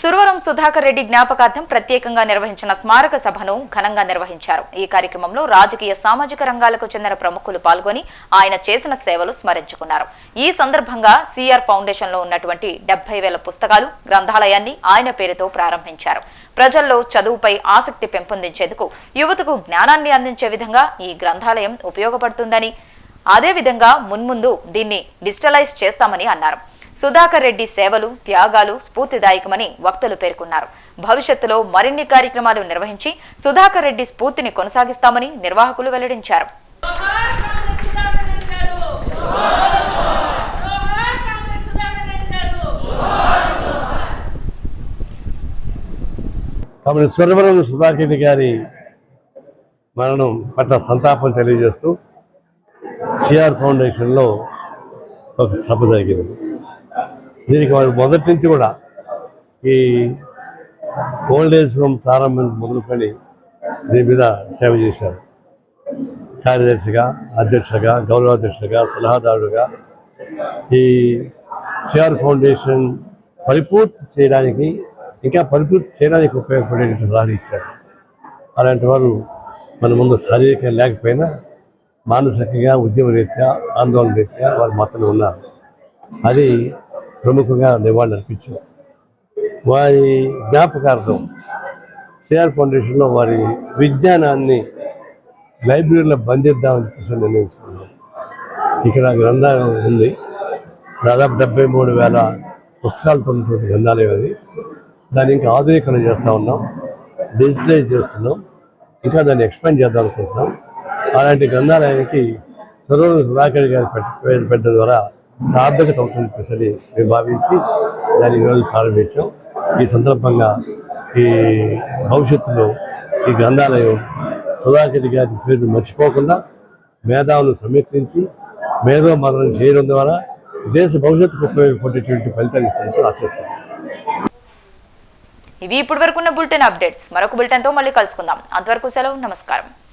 సురవరం సుధాకర్ రెడ్డి జ్ఞాపకార్థం ప్రత్యేకంగా నిర్వహించిన స్మారక సభను ఘనంగా నిర్వహించారు. ఈ కార్యక్రమంలో రాజకీయ సామాజిక రంగాలకు చెందిన ప్రముఖులు పాల్గొని ఆయన చేసిన సేవలు స్మరించుకున్నారు. ఈ సందర్భంగా సిఆర్ ఫౌండేషన్లో ఉన్నటువంటి డెబ్బై వేల పుస్తకాలు గ్రంథాలయాన్ని ఆయన పేరుతో ప్రారంభించారు. ప్రజల్లో చదువుపై ఆసక్తి పెంపొందించేందుకు యువతకు జ్ఞానాన్ని అందించే విధంగా ఈ గ్రంథాలయం ఉపయోగపడుతుందని అదేవిధంగా మున్ముందు దీన్ని డిజిటలైజ్ చేస్తామని అన్నారు. సుధాకర్ రెడ్డి సేవలు త్యాగాలు స్ఫూర్తిదాయకమని వక్తలు పేర్కొన్నారు. భవిష్యత్తులో మరిన్ని కార్యక్రమాలు నిర్వహించి సుధాకర్ రెడ్డి స్ఫూర్తిని కొనసాగిస్తామని నిర్వాహకులు వెల్లడించారు. కాబట్టి స్వర్వరం సుధాకర్ గారి మరణం పట్ల సంతాపం తెలియజేస్తూ సిఆర్ ఫౌండేషన్లో ఒక సభ జరిగింది. దీనికి వాళ్ళు మొదటి నుంచి కూడా ఈ ఓల్డ్ ఏజ్ హోమ్ ప్రారంభం మొదలుకొని దీని మీద సేవ చేశారు. కార్యదర్శిగా అధ్యక్షులుగా గౌరవాధ్యక్షులుగా సలహాదారుడుగా ఈ సిఆర్ ఫౌండేషన్ పరిపూర్తి చేయడానికి ఇంకా పరిపూర్తి చేయడానికి ఉపయోగపడేటువంటి రాని ఇచ్చారు. అలాంటి వారు మన ముందు శారీరకంగా లేకపోయినా మానసికంగా ఉద్యమ రీత్యా ఆందోళన రీత్యా వారు మాత్రమే ఉన్నారు. అది ప్రముఖంగా నివాళులు అర్పించారు. వారి జ్ఞాపకార్థం సిఆర్ ఫౌండేషన్లో వారి విజ్ఞానాన్ని లైబ్రరీలో బంధిద్దామని చెప్పేసి నిర్ణయించుకున్నాం. ఇక్కడ గ్రంథాలయం ఉంది. దాదాపు డెబ్బై మూడు వేల పుస్తకాలతో ఉన్నటువంటి గ్రంథాలయం అది. దాన్ని ఇంకా ఆధునీకరణ చేస్తూ ఉన్నాం. డిజిటలైజ్ చేస్తున్నాం. ఇంకా దాన్ని ఎక్స్పాండ్ చేద్దాం అనుకుంటున్నాం. అలాంటి గ్రంథాలయానికి సర్వ సుధాకర్ గారి పెట్ట- పెట్టడం ద్వారా సార్థకత అవుతుంది చెప్పేసి మేము భావించి దాన్ని ఈరోజు ప్రారంభించాం. ఈ సందర్భంగా ఈ భవిష్యత్తులో ఈ గ్రంథాలయం సుధాకర్ గారి పేరును మర్చిపోకుండా మేధావులు సమీకరించి మేధో మరణం చేయడం ద్వారా దేశ భవిష్యత్తుకు ఉపయోగపడేటువంటి ఫలితాలు ఇస్తారని ఆశిస్తాం ఇవి ఇప్పటి వరకున్న బులెటిన్ అప్డేట్స్. మరొక బులెటిన్తో మళ్ళీ కలుసుకుందాం. అంతవరకు సెలవు నమస్కారం.